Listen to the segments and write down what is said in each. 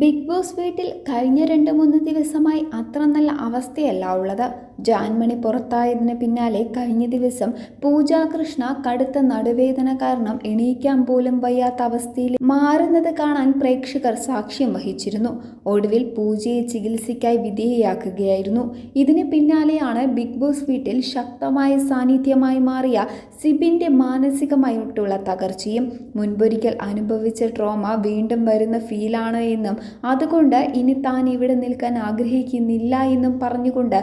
Big boss വീട്ടിൽ കഴിഞ്ഞ രണ്ട് മൂന്ന് ദിവസമായി അത്ര നല്ല അവസ്ഥയല്ല ഉള്ളത്. ജാൻമണി പുറത്തായതിന് പിന്നാലെ കഴിഞ്ഞ ദിവസം പൂജാകൃഷ്ണ കടുത്ത നടുവേദന കാരണം എണീക്കാൻ പോലും വയ്യാത്ത അവസ്ഥയിൽ മാറുന്നത് കാണാൻ പ്രേക്ഷകർ സാക്ഷ്യം വഹിച്ചിരുന്നു. ഒടുവിൽ പൂജയെ ചികിത്സയ്ക്കായി വിധേയയാക്കുകയായിരുന്നു. ഇതിന് പിന്നാലെയാണ് ബിഗ് ബോസ് വീട്ടിൽ ശക്തമായ സാന്നിധ്യമായി മാറിയ സിബിന്റെ മാനസികമായിട്ടുള്ള തകർച്ചയും. മുൻപൊരിക്കൽ അനുഭവിച്ച ട്രോമ വീണ്ടും വരുന്ന ഫീലാണ് എന്നും അതുകൊണ്ട് ഇനി താൻ ഇവിടെ നിൽക്കാൻ ആഗ്രഹിക്കുന്നില്ല എന്നും പറഞ്ഞുകൊണ്ട്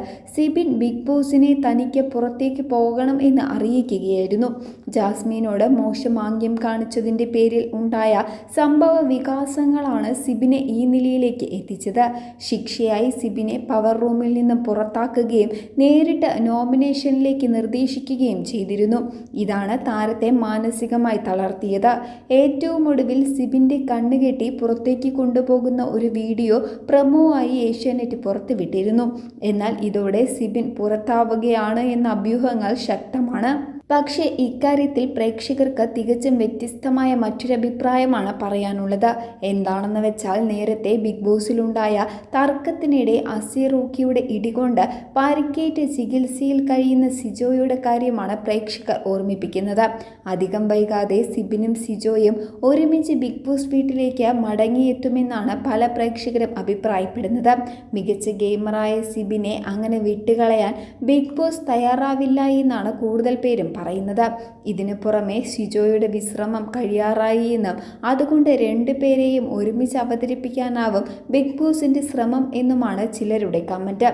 സിബിൻ ബിഗ് ബോസിനെ തനിക്ക് പുറത്തേക്ക് പോകണം എന്ന് അറിയിക്കുകയായിരുന്നു. ജാസ്മിനോട് മോശം ആംഗ്യം കാണിച്ചതിന്റെ പേരിൽ ഉണ്ടായ സംഭവ വികാസങ്ങളാണ് സിബിനെ ഈ നിലയിലേക്ക് എത്തിച്ചത്. ശിക്ഷയായി സിബിനെ പവർ റൂമിൽ നിന്ന് പുറത്താക്കുകയും നേരിട്ട് നോമിനേഷനിലേക്ക് നിർദ്ദേശിക്കുകയും ചെയ്തിരുന്നു. ഇതാണ് താരത്തെ മാനസികമായി തളർത്തിയത്. ഏറ്റവും ഒടുവിൽ സിബിന്റെ കണ്ണുകെട്ടി പുറത്തേക്ക് കൊണ്ടുപോകുന്ന ഒരു വീഡിയോ പ്രമോ ആയി ഏഷ്യാനെറ്റ് പുറത്തുവിട്ടിരുന്നു. എന്നാൽ ഇതോടെ സിബിൻ പുറത്താവുകയാണ് എന്ന അഭ്യൂഹങ്ങൾ ശക്തമാണ്. പക്ഷേ ഇക്കാര്യത്തിൽ പ്രേക്ഷകർക്ക് തികച്ചും വ്യത്യസ്തമായ മറ്റൊരഭിപ്രായമാണ് പറയാനുള്ളത്. എന്താണെന്ന് വെച്ചാൽ നേരത്തെ ബിഗ് ബോസിലുണ്ടായ തർക്കത്തിനിടെ അസീർ റോക്കിയുടെ ഇടികൊണ്ട് പരിക്കേറ്റ് ചികിത്സയിൽ കഴിയുന്ന സിജോയുടെ കാര്യമാണ് പ്രേക്ഷകർ ഓർമ്മിപ്പിക്കുന്നത്. അധികം വൈകാതെ സിബിനും സിജോയും ഒരുമിച്ച് ബിഗ് ബോസ് വീട്ടിലേക്ക് മടങ്ങിയെത്തുമെന്നാണ് പല പ്രേക്ഷകരും അഭിപ്രായപ്പെടുന്നത്. മികച്ച ഗെയിമറായ സിബിനെ അങ്ങനെ വിട്ടുകളയാൻ ബിഗ് ബോസ് തയ്യാറാവില്ല എന്നാണ് കൂടുതൽ പേരും പറയുന്നത്. ഇതിനു പുറമെ ഷിജോയുടെ വിശ്രമം കഴിയാറായി എന്നും അതുകൊണ്ട് രണ്ടുപേരെയും ഒരുമിച്ച് അവതരിപ്പിക്കാനാവും ബിഗ് ബോസിന്റെ ശ്രമം എന്നുമാണ് ചിലരുടെ കമന്റ്.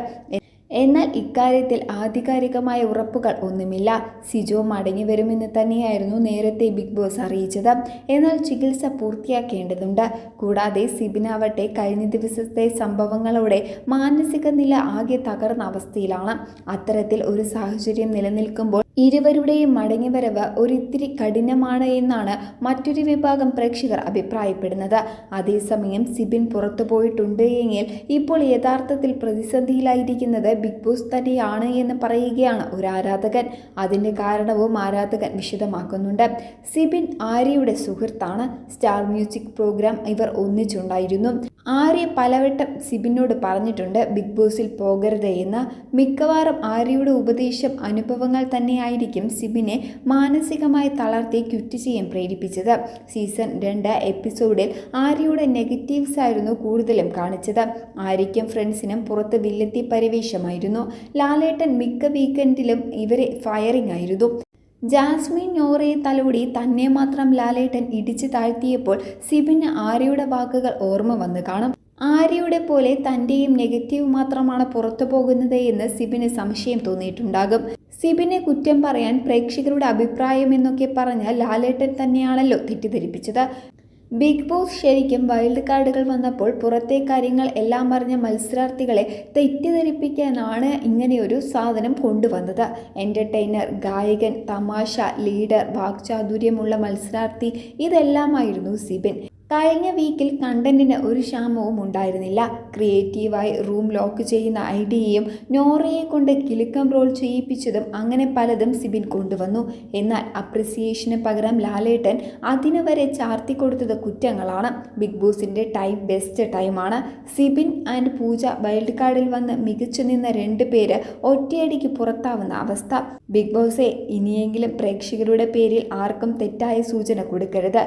എന്നാൽ ഇക്കാര്യത്തിൽ ആധികാരികമായ ഉറപ്പുകൾ ഒന്നുമില്ല. സിജോ മടങ്ങി വരുമെന്ന് തന്നെയായിരുന്നു നേരത്തെ ബിഗ് ബോസ് അറിയിച്ചത്. എന്നാൽ ചികിത്സ പൂർത്തിയാക്കേണ്ടതുണ്ട്. കൂടാതെ സിബിനാവട്ടെ കഴിഞ്ഞ ദിവസത്തെ സംഭവങ്ങളോടെ മാനസിക നില ആകെ തകർന്ന അവസ്ഥയിലാണ്. അത്തരത്തിൽ ഒരു സാഹചര്യം നിലനിൽക്കുമ്പോൾ ഇരുവരുടെയും മടങ്ങിവരവ് ഒരിത്തിരി കഠിനമാണ് എന്നാണ് മറ്റൊരു വിഭാഗം പ്രേക്ഷകർ അഭിപ്രായപ്പെടുന്നത്. അതേസമയം സിബിൻ പുറത്തു പോയിട്ടുണ്ട് എങ്കിൽ ഇപ്പോൾ യഥാർത്ഥത്തിൽ പ്രതിസന്ധിയിലായിരിക്കുന്നത് ബിഗ് ബോസ് തന്നെയാണ് എന്ന് പറയുകയാണ് ഒരു ആരാധകൻ. അതിന്റെ കാരണവും ആരാധകൻ വിശദമാക്കുന്നുണ്ട്. സിബിൻ ആര്യയുടെ സുഹൃത്താണ്. സ്റ്റാർ മ്യൂസിക് പ്രോഗ്രാം ഇവർ ഒന്നിച്ചുണ്ടായിരുന്നു. ആര്യ പലവട്ടം സിബിനോട് പറഞ്ഞിട്ടുണ്ട് ബിഗ് ബോസിൽ പോകരുത് എന്ന്. മിക്കവാറും ആര്യയുടെ ഉപദേശം അനുഭവങ്ങൾ തന്നെയായിരിക്കും സിബിനെ മാനസികമായി തളർത്തി ക്വിറ്റ് ചെയ്യാൻ പ്രേരിപ്പിച്ചത്. സീസൺ രണ്ട് എപ്പിസോഡിൽ ആര്യയുടെ നെഗറ്റീവ്സ് ആയിരുന്നു കൂടുതലും കാണിച്ചത്. ആര്യയ്ക്കും ഫ്രണ്ട്സിനും പുറത്ത് വില്ലെത്തി പരിവേഷമായിരുന്നു. ലാലേട്ടൻ മിക്ക വീക്കെൻഡിലും ഇവരെ ഫയറിംഗ് ആയിരുന്നു. ജാസ്മിൻ നോറയെ തലോടി തന്നെ മാത്രം ലാലേട്ടൻ ഇടിച്ചു താഴ്ത്തിയപ്പോൾ സിബിന് ആര്യയുടെ വാക്കുകൾ ഓർമ്മ വന്ന് കാണും. ആര്യയുടെ പോലെ തന്റെയും നെഗറ്റീവ് മാത്രമാണ് പുറത്തു പോകുന്നത് എന്ന് സിബിന് സംശയം തോന്നിയിട്ടുണ്ടാകും. സിബിനെ കുറ്റം പറയാൻ പ്രേക്ഷകരുടെ അഭിപ്രായം എന്നൊക്കെ പറഞ്ഞ ലാലേട്ടൻ തന്നെയാണല്ലോ തെറ്റിദ്ധരിപ്പിച്ചത്. ബിഗ് ബോസ് ശരിക്കും വൈൽഡ് കാർഡുകൾ വന്നപ്പോൾ പുറത്തെ കാര്യങ്ങൾ എല്ലാം അറിഞ്ഞ മത്സരാർത്ഥികളെ തെറ്റിദ്ധരിപ്പിക്കാനാണ് ഇങ്ങനെയൊരു സാധനം കൊണ്ടുവന്നത്. എന്റർടൈനർ ഗായകൻ തമാശ ലീഡർ വാക്ചാതുര്യമുള്ള മത്സരാർത്ഥി ഇതെല്ലാമായിരുന്നു സിബിൻ. കഴിഞ്ഞ വീക്കിൽ കണ്ടന്റിന് ഒരു ക്ഷാമവും ഉണ്ടായിരുന്നില്ല. ക്രിയേറ്റീവായി റൂം ലോക്ക് ചെയ്യുന്ന ഐഡിയയും നോറയെ കൊണ്ട് കിലുക്കം റോൾ ചെയ്യിപ്പിച്ചതും അങ്ങനെ പലതും സിബിൻ കൊണ്ടുവന്നു. എന്നാൽ അപ്രിസിയേഷന് പകരം ലാലേട്ടൻ അതിനു വരെ ചാർത്തി കൊടുത്തത് കുറ്റങ്ങളാണ്. ബിഗ് ബോസിന്റെ ടൈം ബെസ്റ്റ് ടൈമാണ്. സിബിൻ ആൻഡ് പൂജ വൈൽഡ് കാർഡിൽ വന്ന് മികച്ചു നിന്ന രണ്ട് പേര് ഒറ്റയടിക്ക് പുറത്താവുന്ന അവസ്ഥ. ബിഗ് ബോസെ ഇനിയെങ്കിലും പ്രേക്ഷകരുടെ പേരിൽ ആർക്കും തെറ്റായ സൂചന കൊടുക്കരുത്.